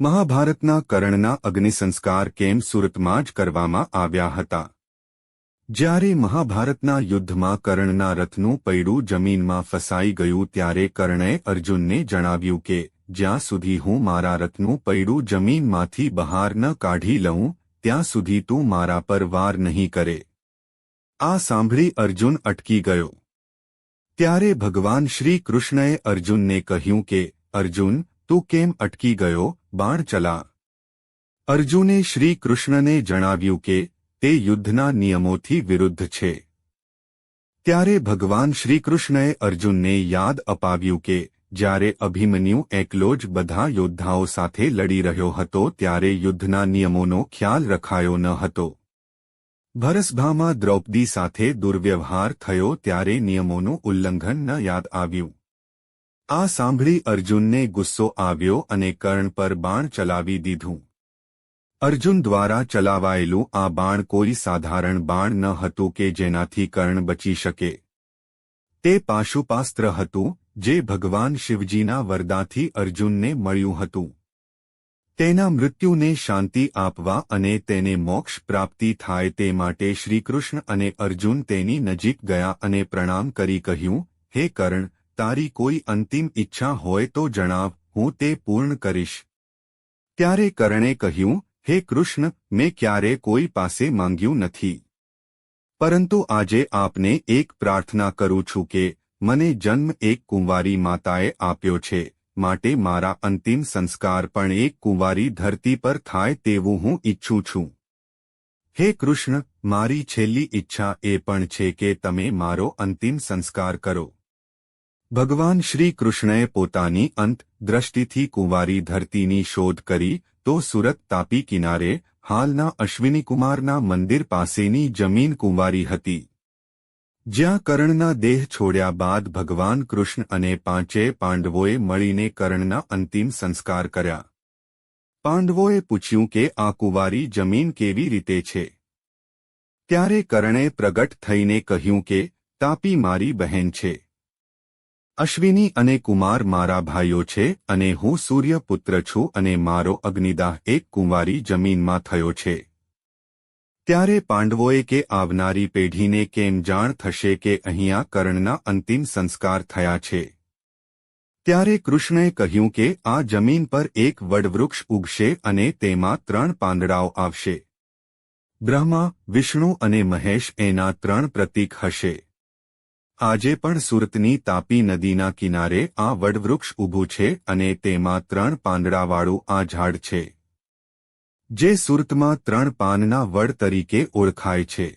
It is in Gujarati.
મહાભારતના કર્ણના અગ્નિસંસ્કાર કેમ સુરતમાં જ કરવામાં આવ્યા હતા? જ્યારે મહાભારતના યુદ્ધમાં કર્ણના રથનું પૈડું જમીનમાં ફસાઈ ગયું ત્યારે કર્ણએ અર્જુનને જણાવ્યું કે, જ્યાં સુધી હું મારા રથનું પૈડું જમીનમાંથી બહાર ન કાઢી લઉં, ત્યાં સુધી તું મારા પર વાર નહીં કરે. આ સાંભળી અર્જુન અટકી ગયો. ત્યારે ભગવાન શ્રી કૃષ્ણએ અર્જુનને કહ્યું કે, અર્જુન, તું કેમ અટકી ગયો? બાણ ચલા. અર્જુને શ્રી કૃષ્ણને જણાવ્યું કે તે યુદ્ધના નિયમોથી વિરુદ્ધ છે. ત્યારે ભગવાન શ્રીકૃષ્ણએ અર્જુનને યાદ અપાવ્યું કે જ્યારે અભિમન્યુ એકલો જ બધા યોદ્ધાઓ સાથે લડી રહ્યો હતો ત્યારે યુદ્ધના નિયમોનો ખ્યાલ રખાયો ન હતો. ભરસભામાં દ્રૌપદી સાથે દુર્વ્યવહાર થયો ત્યારે નિયમોનું ઉલ્લંઘન ન યાદ આવ્યું. આ સાંભળી અર્જુનને ગુસ્સો આવ્યો અને કર્ણ પર બાણ ચલાવી દીધું. અર્જુન દ્વારા ચલાવાયેલું આ બાણ કોઈ સાધારણ બાણ ન હતું કે જેનાથી કર્ણ બચી શકે. તે પાશુપાસ્ત્ર હતું, જે ભગવાન શિવજીના વરદાથી અર્જુનને મળ્યું હતું. તેના મૃત્યુને શાંતિ આપવા અને તેને મોક્ષ પ્રાપ્તિ થાય તે માટે શ્રીકૃષ્ણ અને અર્જુન તેની નજીક ગયા અને પ્રણામ કરી કહ્યું, હે કર્ણ તારી કોઈ અંતિમ ઈચ્છા હોય તો જણાવ, હું તે પૂર્ણ કરીશ. ત્યારે કરણે કહ્યું, હે કૃષ્ણ, મેં ક્યારે કોઈ પાસે માંગ્યું નથી. પરંતુ આજે આપને એક પ્રાર્થના કરું છું કે, મને જન્મ એક કુંવારી માતાએ આપ્યો છે, માટે મારા અંતિમ સંસ્કાર પણ એક કુંવારી ધરતી પર થાય તેવું હું ઈચ્છું છું. હે કૃષ્ણ, મારી છેલ્લી ઈચ્છા એ પણ છે કે તમે મારો અંતિમ સંસ્કાર કરો. ભગવાન શ્રી કૃષ્ણએ પોતાની અંત દ્રષ્ટિથી કુંવારી ધરતીની શોધ કરી તો સુરત તાપી કિનારે હાલના અશ્વિનીકુમારના મંદિર પાસેની જમીન કુંવારી હતી. જ્યાં કર્ણના દેહ છોડ્યા બાદ ભગવાન કૃષ્ણ અને પાંચે પાંડવોએ મળીને કર્ણના અંતિમ સંસ્કાર કર્યા. પાંડવોએ પૂછ્યું કે આ કુંવારી જમીન કેવી રીતે છે? ત્યારે કરણે પ્રગટ થઈને કહ્યું કે, તાપી મારી બહેન છે. અશ્વિની અને કુમાર મારા ભાઈઓ છે અને હું સૂર્યપુત્ર છું અને મારો અગ્નિદાહ એક કુંવારી જમીનમાં થયો છે. ત્યારે પાંડવોએ કે આવનારી પેઢીને કેમ જાણ થશે કે અહીંયા કર્ણના અંતિમ સંસ્કાર થયા છે? ત્યારે કૃષ્ણએ કહ્યું કે આ જમીન પર એક વડવૃક્ષ ઉગશે અને તેમાં ત્રણ પાંદડાઓ આવશે. બ્રહ્મા, વિષ્ણુ અને મહેશ એના ત્રણ પ્રતીક હશે. આજે પણ સુરતની તાપી નદીના કિનારે આ વડવૃક્ષ ઊભું છે અને તેમાં ત્રણ પાંદડાવાળું આ ઝાડ છે, જે સુરતમાં ત્રણ પાનના વડ તરીકે ઓળખાય છે.